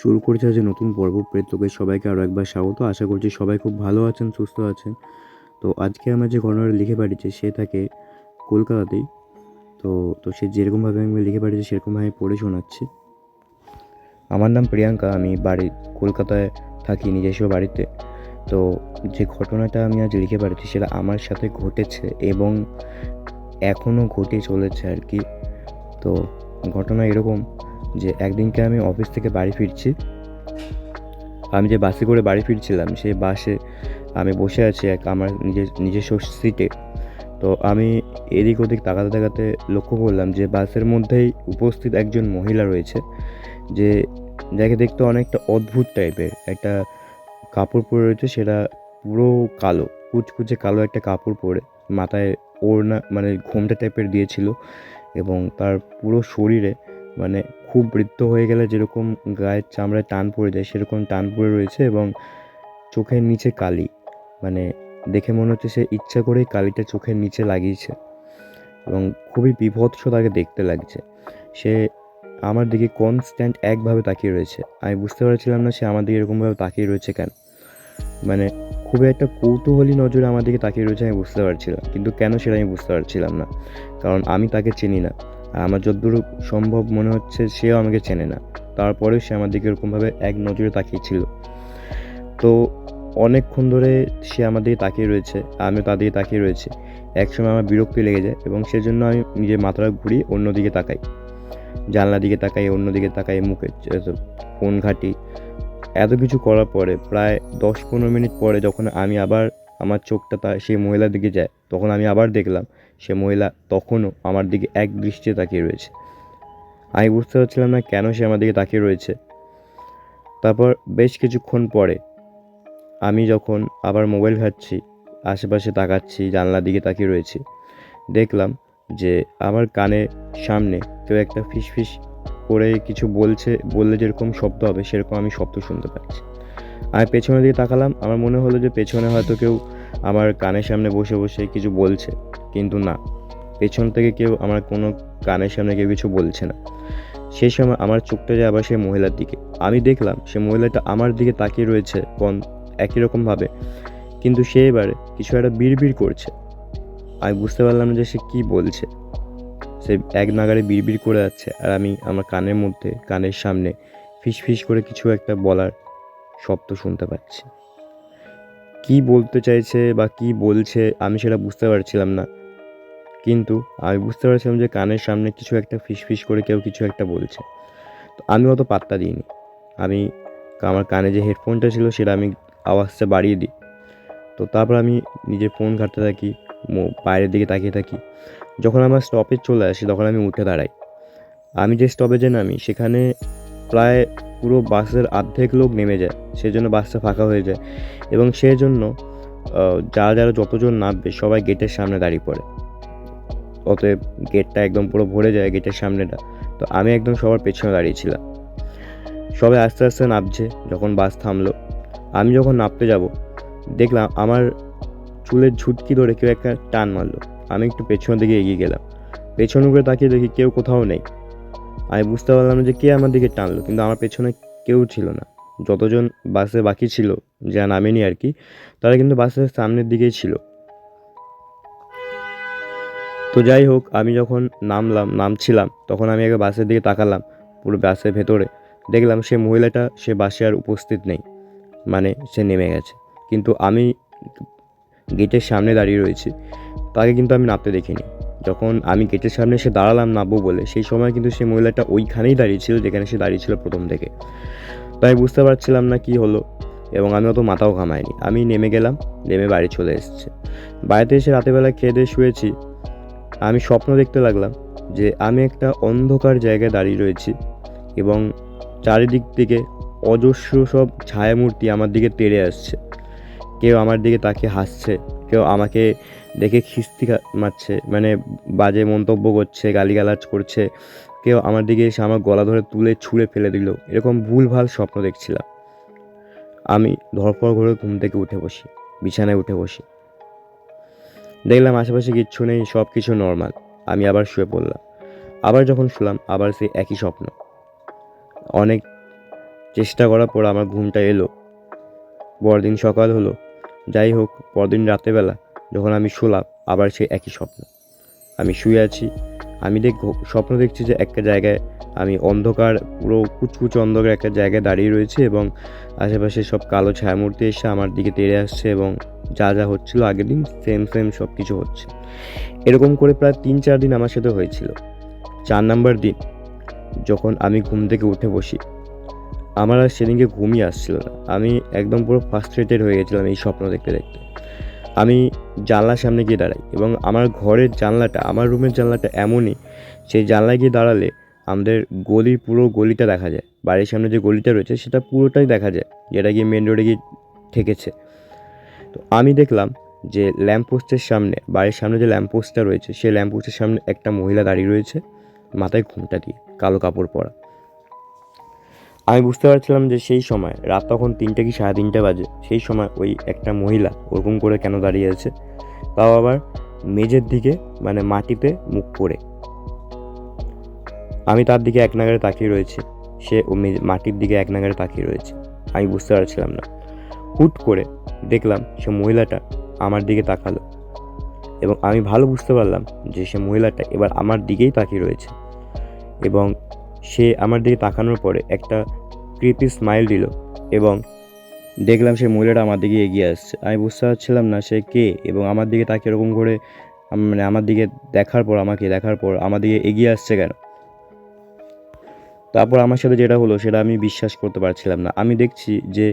শুরু করছে আজ নতুন পর্ব। প্রেতলোকে সবাইকে আরও একবার স্বাগত। আশা করছি সবাই খুব ভালো আছেন, সুস্থ আছেন। তো আজকে আমরা যে ঘটনাটা লিখে পাঠিয়েছি সে থাকে কলকাতাতেই তো তো সে যেরকমভাবে আমি লিখে পাঠিয়েছি সেরকমভাবে পড়ে শোনাচ্ছি। আমার নাম প্রিয়াঙ্কা, আমি বাড়ি কলকাতায় থাকি নিজস্ব বাড়িতে। তো যে ঘটনাটা আমি আজ লিখে পাঠিয়েছি সেটা আমার সাথে ঘটেছে এবং এখনও ঘটে চলেছে আর কি। তো ঘটনা এরকম যে একদিনকে আমি অফিস থেকে বাড়ি ফিরছি। আমি যে বাসে করে বাড়ি ফিরছিলাম, সেই বাসে আমি বসে আছি এক আমার নিজের, নিজস্ব সিটে। তো আমি এদিক ওদিক তাকাতে তাকাতে লক্ষ্য করলাম যে বাসের মধ্যেই উপস্থিত একজন মহিলা রয়েছে, যে যাকে দেখতে অনেকটা অদ্ভুত টাইপের। একটা কাপড় পরে রয়েছে, সেটা পুরো কালো, কুচকুচে কালো একটা কাপড় পরে, মাথায় ওড়না মানে ঘোমটা টাইপের দিয়েছিল এবং তার পুরো শরীরে মানে খুব বৃদ্ধ হয়ে গেলে যেরকম গায়ের চামড়ায় টান পড়ে যায়, সেরকম টান পড়ে রয়েছে এবং চোখের নিচে কালি। মানে দেখে মনে হচ্ছে সে ইচ্ছা করেই কালিটা চোখের নিচে লাগিয়েছে এবং খুবই বিভৎস তাকে দেখতে লাগছে। সে আমার দিকে কনস্ট্যান্ট একভাবে তাকিয়ে রয়েছে। আমি বুঝতে পারছিলাম না সে আমার দিকে এরকমভাবে তাকিয়ে রয়েছে কেন। মানে খুবই একটা কৌতূহলী নজরে আমার দিকে তাকিয়ে রয়েছে, আমি বুঝতে পারছিলাম। কিন্তু কেন সেটা আমি বুঝতে পারছিলাম না। কারণ আমি তাকে চিনি না। আমার যতদূর সম্ভব মনে হচ্ছে সেও আমাকে চেনে না। তারপরেও সে আমার দিকে এরকমভাবে এক নজরে তাকিয়েছিল। তো অনেকক্ষণ ধরে সে আমার দিকে তাকিয়ে রয়েছে, আমিও তার দিকে তাকিয়ে রয়েছে। একসময় আমার বিরক্তি লেগে যায় এবং সেজন্য আমি নিজের মাথাটা ঘুরিয়ে অন্যদিকে তাকাই। জানলা দিকে তাকাই, অন্যদিকে তাকাই, মুখে ফোন ঘাটি। এত কিছু করার পরে প্রায় দশ পনেরো মিনিট পরে যখন আমি আবার আমার চোখটা তা সেই মহিলার দিকে যায়, তখন আমি আবার দেখলাম সে মহিলা তখনও আমার দিকে এক দৃষ্টিতে তাকিয়ে রয়েছে। আমি বুঝতে পারছিলাম না কেন সে আমার দিকে তাকিয়ে রয়েছে। তারপর বেশ কিছুক্ষণ পরে আমি যখন আবার মোবাইল ঘাটছি, আশেপাশে তাকাচ্ছি, জানলার দিকে তাকিয়ে রয়েছি, দেখলাম যে আমার কানের সামনে কেউ একটা ফিস ফিস করে কিছু বলছে, বললে যেরকম শব্দ হবে সেরকম আমি শব্দ শুনতে পাচ্ছি। আমি পেছনের দিকে তাকালাম, আমার মনে হলো যে পেছনে হয়তো কেউ আমার কানের সামনে বসে বসে কিছু বলছে। কিন্তু না। পেছন থেকে কেউ আমার কোনো কানের সামনে কেউ কিছু বলছে না। সেই সময় আমার চোখটা যায় আবার সেই মহিলার দিকে। আমি দেখলাম সে মহিলাটা আমার দিকে তাকিয়ে রয়েছে কোন একই রকমভাবে কিন্তু সে এবারে কিছু একটা বিড়বিড় করছে। আমি বুঝতে পারলাম যে সে কী বলছে। সে এক নাগারে বিড়বিড় করে যাচ্ছে আর আমি আমার কানের মধ্যে, কানের সামনে ফিস করে কিছু একটা বলার শব্দ শুনতে পাচ্ছি। কি বলতে চাইছে বা কি বলছে আমি সেটা বুঝতে পারছিলাম না। কিন্তু আমি বুঝতে পারছিলাম যে কানের সামনে কিছু একটা ফিস ফিস করে কেউ কিছু একটা বলছে। তো আমি অত পাত্তা দিইনি। আমি আমার কানে যে হেডফোনটা ছিল সেটা আমি আওয়াজটা বাড়িয়ে দিই। তো তারপর আমি নিজের ফোন ঘাঁটতে থাকি বাইরের দিকে তাকিয়ে থাকি। যখন আমার স্টপেজ চলে আসে, তখন আমি উঠে দাঁড়াই। আমি যে স্টপেজে নামি, সেখানে প্রায় পুরো বাসের অর্ধেক লোক নেমে যায়। সেজন্য বাসটা ফাঁকা হয়ে যায়। এবং সেজন্য যারা যারা যতজন নামবে, সবাই গেটের সামনে দাঁড়িয়ে পড়ে। অতএব গেটটা একদম পুরো ভরে যায় গেটের সামনেটা। তো আমি একদম সবার পেছনে দাঁড়িয়েছিলাম সবাই আস্তে আস্তে নামছে যখন বাস থামলো। আমি যখন নামতে যাব, দেখলাম আমার চুলের ঝুটকি ধরে কেউ একটা টান মারলো। আমি একটু পেছনের দিকে এগিয়ে গেলাম। পেছন করে তাকিয়ে দেখি কেউ কোথাও নেই। আমি বুঝতে পারলাম যে কে আমার দিকে টানলো, কিন্তু আমার পেছনে কেউ ছিল না। যতজন বাসে বাকি ছিল যা নামেনি আর কি, তারা কিন্তু বাসের সামনের দিকেই ছিল। তো যাই হোক, আমি যখন নামলাম, নামছিলাম, তখন আমি আগে বাসের দিকে তাকালাম, পুরো বাসের ভেতরে। দেখলাম সে মহিলাটা, সে বাসে আর উপস্থিত নেই মানে সে নেমে গেছে। কিন্তু আমি গেটের সামনে দাঁড়িয়ে রয়েছি। তাকে কিন্তু আমি নামতে দেখিনি। যখন আমি গেটের সামনে এসে দাঁড়ালাম নামবো বলে, সেই সময় কিন্তু সেই মহিলাটা ওইখানেই দাঁড়িয়েছিল যেখানে সে দাঁড়িয়েছিল প্রথম থেকে। তাই বুঝতে পারছিলাম না কি হলো, এবং আমি অত মাথাও ঘামাইনি। আমি নেমে গেলাম, নেমে বাড়ি চলে এসেছে। বাড়িতে এসে রাতেরবেলা খেয়ে দিয়ে শুয়েছি। আমি স্বপ্ন দেখতে লাগলাম যে আমি একটা অন্ধকার জায়গায় দাঁড়িয়ে রয়েছি এবং চারিদিক থেকে অজস্র সব ছায়ামূর্তি আমার দিকে তেড়ে আসছে। কেউ আমার দিকে তাকে হাসছে, কেউ আমাকে দেখে খিস্তি মারছে মানে বাজে মন্তব্য করছে, গালিগালাজ করছে। কেউ আমার দিকে এসে আমার গলা ধরে তুলে ছুঁড়ে ফেলে দিল। এরকম ভুলভাল স্বপ্ন দেখছিলাম। আমি ধরপড় করে ঘুম থেকে উঠে বসি, বিছানায় উঠে বসি। দেখলাম আশেপাশে কিচ্ছু নেই সব কিছু নর্মাল আমি আবার শুয়ে পড়লাম। আবার যখন শুলাম, আবার সেই একই স্বপ্ন। অনেক চেষ্টা করার পর আমার ঘুমটা এলো। পরদিন সকাল হলো। যাই হোক, পরদিন রাতেবেলা যখন আমি শুলাম, আবার সেই একই স্বপ্ন। আমি শুয়ে আছি আমি দেখ, স্বপ্ন দেখছি যে একটা জায়গায় আমি অন্ধকার, পুরো কুচকুচ অন্ধকার একটা জায়গায় দাঁড়িয়ে রয়েছে এবং আশেপাশে সব কালো ছায়ামূর্তি এসে আমার দিকে তেড়ে আসছে এবং যা যা হচ্ছিল আগের দিন সেম সেম সব কিছু হচ্ছে। এরকম করে প্রায় তিন, চার দিন আমার সাথে হয়েছিল। চার নাম্বার দিন, যখন আমি ঘুম থেকে উঠে বসি, আমার আর সেদিনকে ঘুমই আসছিল না। আমি একদম পুরো ফার্স্ট্রেটেড হয়ে গেছিলাম এই স্বপ্ন দেখতে দেখতে। আমি জানলার সামনে গিয়ে দাঁড়াই এবং আমার ঘরের জানলাটা, আমার রুমের জানলাটা এমনই, সেই জানলায় গিয়ে দাঁড়ালে আমাদের গলির পুরো গলিটা দেখা যায়। বাড়ির সামনে যে গলিটা রয়েছে, সেটা পুরোটাই দেখা যায়, যেটা গিয়ে মেন রোডে গিয়ে ঠেকেছে। তো আমি দেখলাম যে ল্যাম্পপোস্টের সামনে, বাড়ির সামনে যে ল্যাম্পপোস্টটা রয়েছে, সেই ল্যাম্পপোস্টের সামনে একটা মহিলা দাঁড়িয়ে রয়েছে, মাথায় ঘুমটা দিয়ে, কালো কাপড় পরা। আমি বুঝতে পারছিলাম যে সেই সময়, রাত তখন তিনটে কি সাড়ে তিনটে বাজে, সেই সময় ওই একটা মহিলা ওরকম করে কেন দাঁড়িয়ে আছে? তাও আবার মেঝের দিকে মানে মাটিতে মুখ করে। আমি তার দিকে এক নাগারে তাকিয়ে রয়েছে। সে ও মাটির দিকে এক নাগারে তাকিয়ে রয়েছে। আমি বুঝতে পারছিলাম না। হুট করে দেখলাম সে মহিলাটা আমার দিকে তাকালো এবং আমি ভালো বুঝতে পারলাম যে সে মহিলাটা এবার আমার দিকেই তাকিয়ে রয়েছে। এবং সে আমার দিকে তাকানোর পরে একটা কৃপি স্মাইল দিল এবং দেখলাম সেই মহিলাটা আমার দিকে এগিয়ে আসছে। আমি বুঝতে পারছিলাম না সে কে এবং আমার দিকে তাকে এরকম করে মানে আমার দিকে দেখার পর, আমাকে দেখার পর আমার দিকে এগিয়ে আসছে কেন? তারপর আমার সাথে যেটা হলো সেটা আমি বিশ্বাস করতে পারছিলাম না। আমি দেখছি যে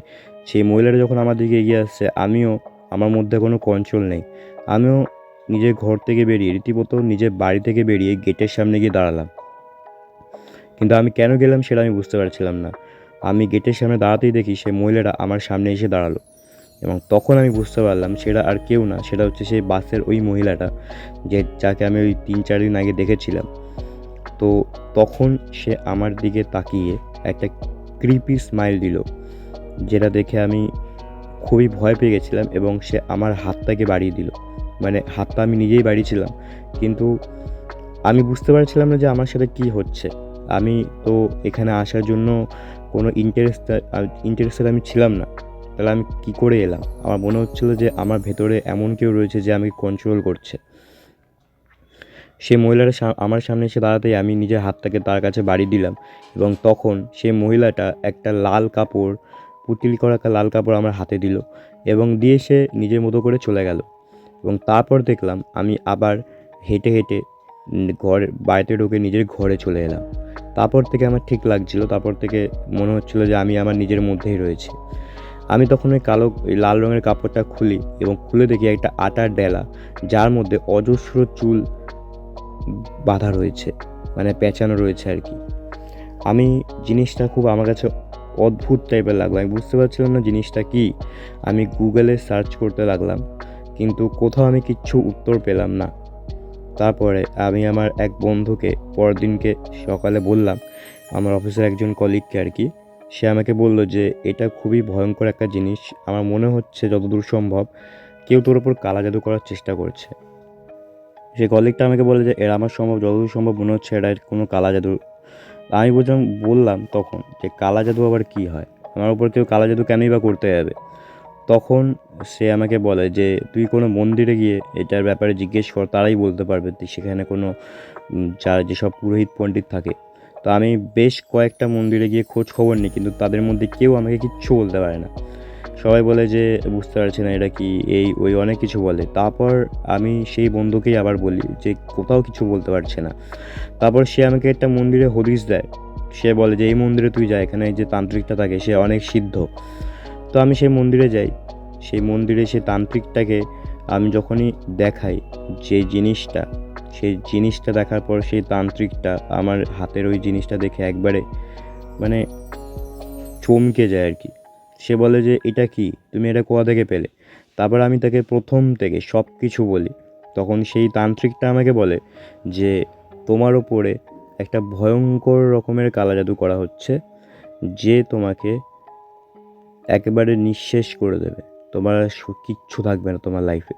সেই মহিলাটা যখন আমার দিকে এগিয়ে আসছে, আমিও আমার মধ্যে কোনো কন্ট্রোল নেই। আমিও নিজের ঘর থেকে বেরিয়ে, রীতিমতো নিজের বাড়ি থেকে বেরিয়ে গেটের সামনে গিয়ে দাঁড়ালাম। কিন্তু আমি কেন গেলাম সেটা আমি বুঝতে পারছিলাম না। আমি গেটের সামনে দাঁড়াতেই দেখি সে মহিলাটা আমার সামনে এসে দাঁড়াল। এবং তখন আমি বুঝতে পারলাম সেটা আর কেউ না, সেটা হচ্ছে সেই বাসের ওই মহিলাটা, যে যাকে আমি ওই তিন, চার দিন আগে দেখেছিলাম। তো তখন সে আমার দিকে তাকিয়ে একটা ক্রিপি স্মাইল দিল, যেটা দেখে আমি খুবই ভয় পেয়ে গেছিলাম এবং সে আমার হাতটাকে বাড়িয়ে দিল। মানে হাতটা আমি নিজেই বাড়িয়েছিলাম, কিন্তু আমি বুঝতে পারছিলাম না যে আমার সাথে কী হচ্ছে। আমি তো এখানে আসার জন্য কোনো ইন্টারেস্ট ইন্টারেস্টেড আমি ছিলাম না। তাহলে আমি কী করে এলাম? আমার মনে হচ্ছিল যে আমার ভেতরে এমন কেউ রয়েছে যে আমাকে কন্ট্রোল করছে। সেই মহিলাটা সা- আমার সামনে এসে দাঁড়াতেই আমি নিজের হাতটাকে তার কাছে বাড়ি দিলাম এবং তখন সেই মহিলাটা একটা লাল কাপড়, পুতিলি করা একটা লাল কাপড় আমার হাতে দিল এবং দিয়ে সে নিজের মতো করে চলে গেল। এবং তারপর দেখলাম আমি আবার হেঁটে হেঁটে ঘর, বাড়িতে ঢুকে নিজের ঘরে চলে এলাম। তারপর থেকে আমার ঠিক লাগছিল, তারপর থেকে মনে হচ্ছিল যে আমি আমার নিজের মধ্যেই রয়েছি। আমি তখন ওই কালো লাল রঙের কাপড়টা খুলি এবং খুলে দেখি একটা আটার ডেলা, যার মধ্যে অজস্র চুল বাঁধা রয়েছে মানে পেঁচানো রয়েছে আর কি। আমি জিনিসটা খুব আমার কাছে অদ্ভুত টাইপের লাগল। আমি বুঝতে পারছিলাম না জিনিসটা কি। আমি গুগলে সার্চ করতে লাগলাম, কিন্তু কোথাও আমি কিচ্ছু উত্তর পেলাম না। তারপরে আমি আমার এক বন্ধুকে পরের দিনকে সকালে বললাম, আমার অফিসের একজন কলিগকে আর কি, সে আমাকে বলল যে, এটা খুবই ভয়ঙ্কর একটা জিনিস, আমার মনে হচ্ছে যতদূর সম্ভব কেউ তোর ওপর কালা জাদু করার চেষ্টা করছে। সে কলিগটা আমাকে বলে যে, এর আমার সম্ভব, যতদূর সম্ভব মনে হচ্ছে এটা কোনো কালা জাদু আমি বুঝলাম, বললাম তখন যে, কালা জাদু আবার কী হয়? আমার উপর কেউ কালা জাদু কেনই বা করতে যাবে? তখন সে আমাকে বলে যে, তুই কোনো মন্দিরে গিয়ে এটার ব্যাপারে জিজ্ঞেস কর, তারাই বলতে পারবে তুই সেখানে কোনো যারা যেসব পুরোহিত পণ্ডিত থাকে। তো আমি বেশ কয়েকটা মন্দিরে গিয়ে খোঁজ খবর নিই, কিন্তু তাদের মধ্যে কেউ আমাকে কিচ্ছু বলতে পারে না। সবাই বলে যে, বুঝতে পারছি না এটা কি, এই, ওই অনেক কিছু বলে। তারপর আমি সেই বন্ধুকেই আবার বলি যে, কোথাও কিছু বলতে পারছে না। তারপর সে আমাকে একটা মন্দিরে হদিস দেয়। সে বলে যে, এই মন্দিরে তুই যা, এখানে যে তান্ত্রিকটা থাকে, সে অনেক সিদ্ধ। তো আমি সেই মন্দিরে যাই। সেই মন্দিরে সে তান্ত্রিকটাকে আমি যখনই দেখাই যে জিনিসটা, সেই জিনিসটা দেখার পর সেই তান্ত্রিকটা আমার হাতের ওই জিনিসটা দেখে একবারে মানে চমকে যায় আর কি। সে বলে যে, এটা কি? তুমি এটা কোথা থেকে পেলে? তারপর আমি তাকে প্রথম থেকে সব কিছু বলি। তখন সেই তান্ত্রিকটা আমাকে বলে যে, তোমার ওপরে একটা ভয়ঙ্কর রকমের কালা জাদু করা হচ্ছে, যে তোমাকে একেবারে নিঃশেষ করে দেবে। তোমার কিচ্ছু থাকবে না তোমার লাইফে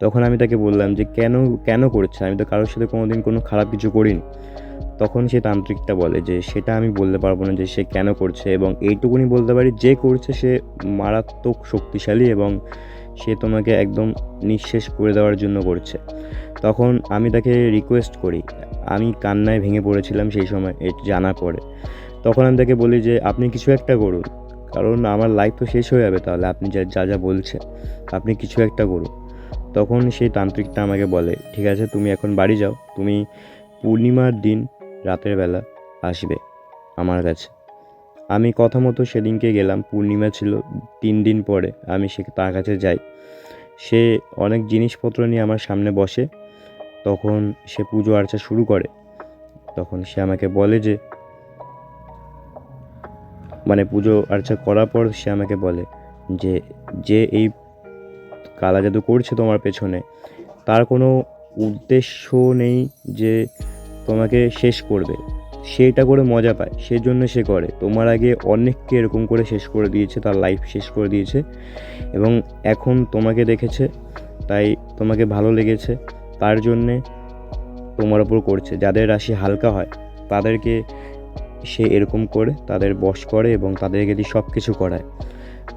তখন আমি তাকে বললাম যে, কেন কেন করছে আমি তো কারোর সাথে কোনো দিন কোনো খারাপ কিছু করিনি। তখন সে তান্ত্রিকটা বলে যে, সেটা আমি বলতে পারব না যে, সে কেন করছে এবং এইটুকুনি বলতে পারি, যে করছে সে মারাত্মক শক্তিশালী এবং সে তোমাকে একদম নিঃশেষ করে দেওয়ার জন্য করছে। তখন আমি তাকে রিকোয়েস্ট করি। আমি কান্নায় ভেঙে পড়েছিলাম সেই সময় জানার পরে। তখন আমি তাকে বলি যে, আপনি কিছু একটা করুন। কারণ আমার লাইফ তো শেষ হয়ে যাবে তাহলে আপনি যা যা যা বলছেন, আপনি কিছু একটা করুন। তখন সেই তান্ত্রিকটা আমাকে বলে, ঠিক আছে, তুমি এখন বাড়ি যাও, তুমি পূর্ণিমার দিন রাতের বেলা আসবে আমার কাছে। আমি কথা মতো সেদিনকে গেলাম, পূর্ণিমা ছিল তিন দিন পরে, আমি সে, তার কাছে যাই। সে অনেক জিনিসপত্র নিয়ে আমার সামনে বসে, তখন সে পুজো আর্চা শুরু করে। তখন সে আমাকে বলে যে পুজো আর্চা করার পর সে আমাকে বলে যে যে এই কালা জাদু করছে তোমার পেছনে, তার কোনো উদ্দেশ্য নেই যে তোমাকে শেষ করবে। সেটা করে মজা পায়, সেজন্য সে করে। তোমার আগে অনেককে এরকম করে শেষ করে দিয়েছে, তার লাইফ শেষ করে দিয়েছে, এবং এখন তোমাকে দেখেছে, তাই তোমাকে ভালো লেগেছে, তার জন্যে তোমার ওপর করছে। যাদের রাশি হালকা হয়, তাদেরকে সে এরকম করে, তাদের বশ করে এবং তাদেরকে দিয়ে সব কিছু করায়।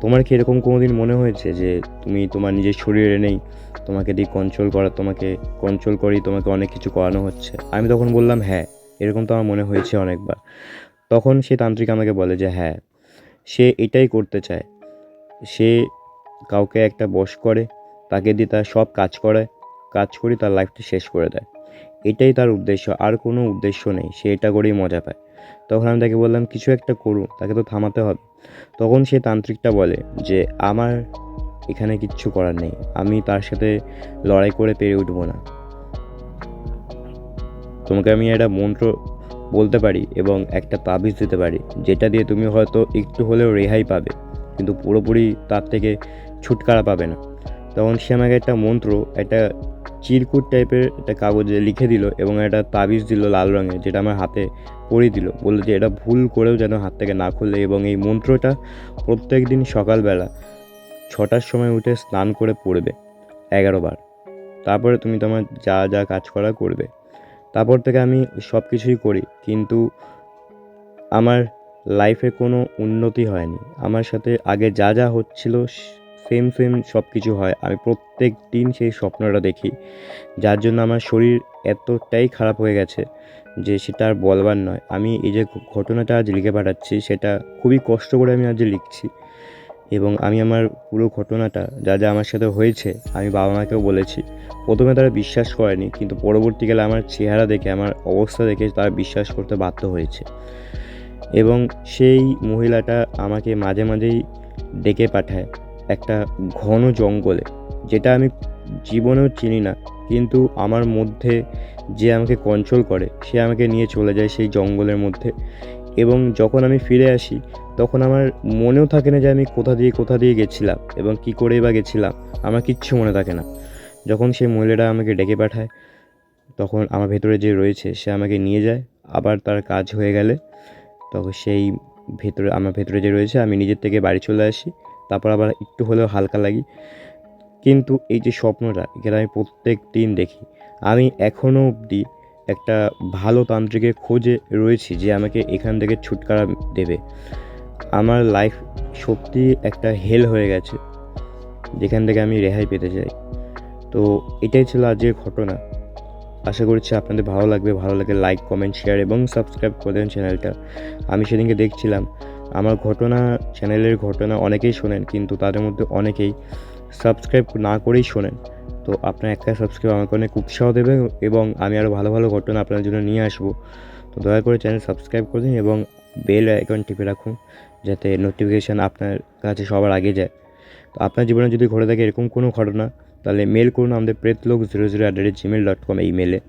তোমার কি এরকম কোনো দিন মনে হয়েছে যে, তুমি তোমার নিজের শরীরে নেই, তোমাকে দিয়ে কন্ট্রোল করা, তোমাকে কন্ট্রোল করেই তোমাকে অনেক কিছু করানো হচ্ছে? আমি তখন বললাম হ্যাঁ এরকম তো আমার মনে হয়েছে অনেকবার। তখন সে তান্ত্রিক আমাকে বলে যে হ্যাঁ সে এটাই করতে চায়। সে কাউকে একটা বশ করে, তাকে দিয়ে তার সব কাজ করায়, কাজ করি তার লাইফটা শেষ করে দেয়। এটাই তার উদ্দেশ্য, আর কোনো উদ্দেশ্য নেই, সে এটা করেই মজা পায়। তখন আমি তাকে বললাম, কিছু একটা করুন তাকে তো থামাতে হবে। তখন সে তান্ত্রিকটা বলে যে, আমার এখানে কিচ্ছু করার নেই, আমি তার সাথে লড়াই করে পেরে উঠবো না। তোমাকে আমি একটা মন্ত্র বলতে পারি এবং একটা তাবিজ দিতে পারি, যেটা দিয়ে তুমি হয়তো একটু হলেও রেহাই পাবে, কিন্তু পুরোপুরি তার থেকে ছুটকারা পাবে না। তখন সে আমাকে একটা মন্ত্র, একটা চিরকুট টাইপের একটা কাগজে লিখে দিল এবং একটা তাবিজ দিল লাল রঙের, যেটা আমার হাতে পরিয়ে দিল। বলল যে এটা ভুল করেও যেন হাত থেকে না খুলে এবং এই মন্ত্রটা প্রত্যেক দিন সকালবেলা ছটার সময় উঠে স্নান করে পড়বে এগারো বার। তারপরে তুমি তোমার যা যা কাজ করা করবে। তারপর থেকে আমি সব কিছুই করি, কিন্তু আমার লাইফে কোনো উন্নতি হয়নি। আমার সাথে আগে যা যা হচ্ছিল সেম সেম সব কিছু হয়। আমি প্রত্যেক দিন সেই স্বপ্নটা দেখি। যার জন্য আমার শরীর এতটাই খারাপ হয়ে গেছে যে সেটা আর বলবার নয়। আমি এই যে ঘটনাটা আজ লিখে পাঠাচ্ছি, সেটা খুবই কষ্ট করে আমি আজ লিখছি। এবং আমি আমার পুরো ঘটনাটা, যা যা আমার সাথে হয়েছে, আমি বাবা মাকেও বলেছি। প্রথমে তারা বিশ্বাস করেনি, কিন্তু পরবর্তীকালে আমার চেহারা দেখে, আমার অবস্থা দেখে তারা বিশ্বাস করতে বাধ্য হয়েছে। এবং সেই মহিলাটা আমাকে মাঝে মাঝেই ডেকে পাঠায়। একটা ঘন জঙ্গলে, যেটা আমি জীবনেও চিনি না, কিন্তু আমার মধ্যে যে আমাকে কন্ট্রোল করে, সে আমাকে নিয়ে চলে যায় সেই জঙ্গলের মধ্যে। এবং যখন আমি ফিরে আসি, তখন আমার মনেও থাকে না যে আমি কোথা দিয়ে কোথা দিয়ে গেছিলাম এবং কী করে বা গেছিলাম, আমার কিচ্ছু মনে থাকে না। যখন সেই মহিলাটা আমাকে ডেকে পাঠায়, তখন আমার ভেতরে যে রয়েছে, সে আমাকে নিয়ে যায়, আবার তার কাজ হয়ে গেলে, তখন সেই ভেতরে, আমার ভেতরে যে রয়েছে, আমি নিজের থেকে বাড়ি চলে আসি। তারপর আবার একটু হলেও হালকা লাগি। কিন্তু এই যে স্বপ্নটা এখানে আমি প্রত্যেক দিন দেখি। আমি এখনও অবধি একটা ভালো তান্ত্রিকের খোঁজে রয়েছি যে আমাকে এখান থেকে ছুটকারা দেবে। আমার লাইফ সত্যি একটা হেল হয়ে গেছে, যেখান থেকে আমি রেহাই পেতে চাই। তো এটাই ছিল আজকের ঘটনা। আশা করছি আপনাদের ভালো লাগবে। ভালো লাগে লাইক কমেন্ট শেয়ার এবং সাবস্ক্রাইব করে দেবেন চ্যানেলটা আমি সেদিনকে দেখছিলাম। আমার ঘটনা চ্যানেলের ঘটনা অনেকেই শোনেন, কিন্তু তাদের মধ্যে অনেকেই সাবস্ক্রাইব না করেই শোনেন। তো আপনার একটা সাবস্ক্রাইব আমাকে অনেক উৎসাহ দেবে এবং আমি আরও ভালো ভালো ঘটনা আপনার জন্য নিয়ে আসব। তো দয়া করে চ্যানেল সাবস্ক্রাইব করে দিন এবং বেল আইকন টিপে রাখুন, যাতে নোটিফিকেশান আপনার কাছে সবার আগে যায়। তো আপনার জীবনে যদি ঘটে থাকে এরকম কোনো ঘটনা, তাহলে মেল করুন আমাদের Pretolok zero zero at rate gmail dot com এই মেলে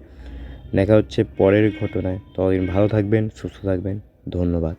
দেখা হচ্ছে পরের ঘটনায়। ততদিন ভালো থাকবেন, সুস্থ থাকবেন। ধন্যবাদ।